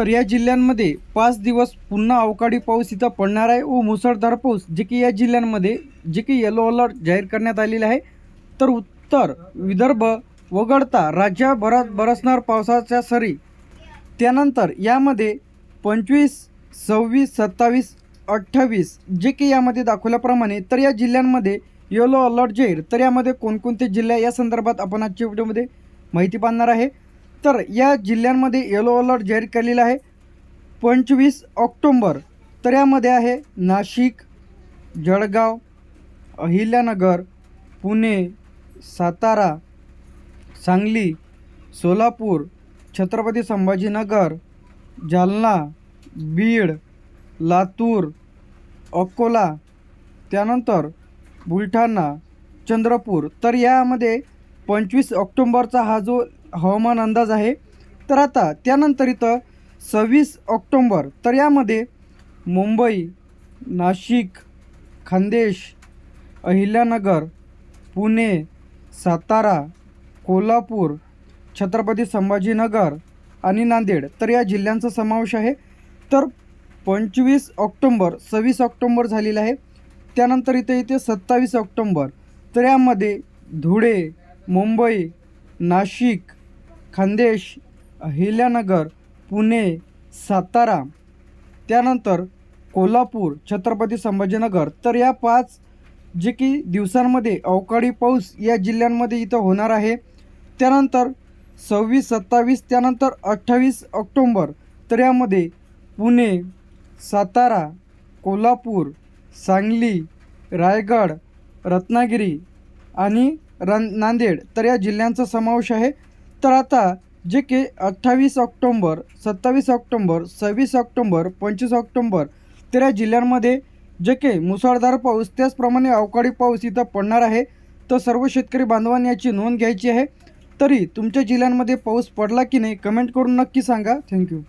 तर या जिल्ह्यांमध्ये पाच दिवस पुन्हा अवकाळी पाऊस इथं पडणार आहे. व मुसळधार पाऊस जे की या जिल्ह्यांमध्ये जे की येलो अलर्ट जाहीर करण्यात आलेले आहे. तर उत्तर विदर्भ वगळता राज्याभरात बरसणार पावसाच्या सरी. त्यानंतर यामध्ये पंचवीस सव्वीस सत्तावीस अठ्ठावीस जे की यामध्ये दाखवल्याप्रमाणे तर या जिल्ह्यांमध्ये येलो अलर्ट जाहीर. तर यामध्ये कोणकोणते जिल्हे या संदर्भात आपण आजच्या व्हिडिओमध्ये माहिती पाहणार आहे. तर या जिल्ह्यांमध्ये येलो अलर्ट जाहीर केलेला आहे. पंचवीस ऑक्टोंबर तर यामध्ये आहे नाशिक जळगाव अहिल्यानगर पुणे सातारा सांगली सोलापूर छत्रपती संभाजीनगर जालना बीड लातूर अकोला त्यानंतर बुलढाणा चंद्रपूर. तर यामध्ये पंचवीस ऑक्टोंबरचा हा जो हवामान अंदाज आहे तर आता त्यानंतर इथं सव्वीस ऑक्टोंबर तर यामध्ये मुंबई नाशिक खानदेश अहिल्यानगर पुणे सातारा कोल्हापूर छत्रपती संभाजीनगर आणि नांदेड तर या जिल्ह्यांचा समावेश आहे. तर पंचवीस ऑक्टोंबर सव्वीस ऑक्टोंबर झालेलं आहे. त्यानंतर इथे इथे सत्तावीस ऑक्टोंबर तर यामध्ये धुळे मुंबई नाशिक खानदेश अहिल्यानगर पुणे सातारा. त्यानंतर कोल्हापूर छत्रपती संभाजीनगर. तर या पाच जे की दिवसांमध्ये अवकाळी पाऊस या जिल्ह्यांमध्ये इथं होणार आहे. त्यानंतर सव्वीस सत्तावीस त्यानंतर अठ्ठावीस ऑक्टोंबर. तर यामध्ये पुणे सातारा कोल्हापूर सांगली रायगड रत्नागिरी आणि रन नांदेड. तर या जिल्ह्यांचा समावेश आहे. तर आता जे की अठ्ठावीस ऑक्टोंबर सत्तावीस ऑक्टोंबर सव्वीस ऑक्टोंबर पंचवीस ऑक्टोंबर तर या जिल्ह्यांमध्ये जे के मुसळधार पाऊस त्याचप्रमाणे अवकाळी पाऊस इथं पडणार आहे. तर सर्व शेतकरी बांधवांनी याची नोंद घ्यायची आहे. तरी तुमच्या जिल्ह्यांमध्ये पाऊस पडला की नाही कमेंट करून नक्की सांगा. थँक्यू.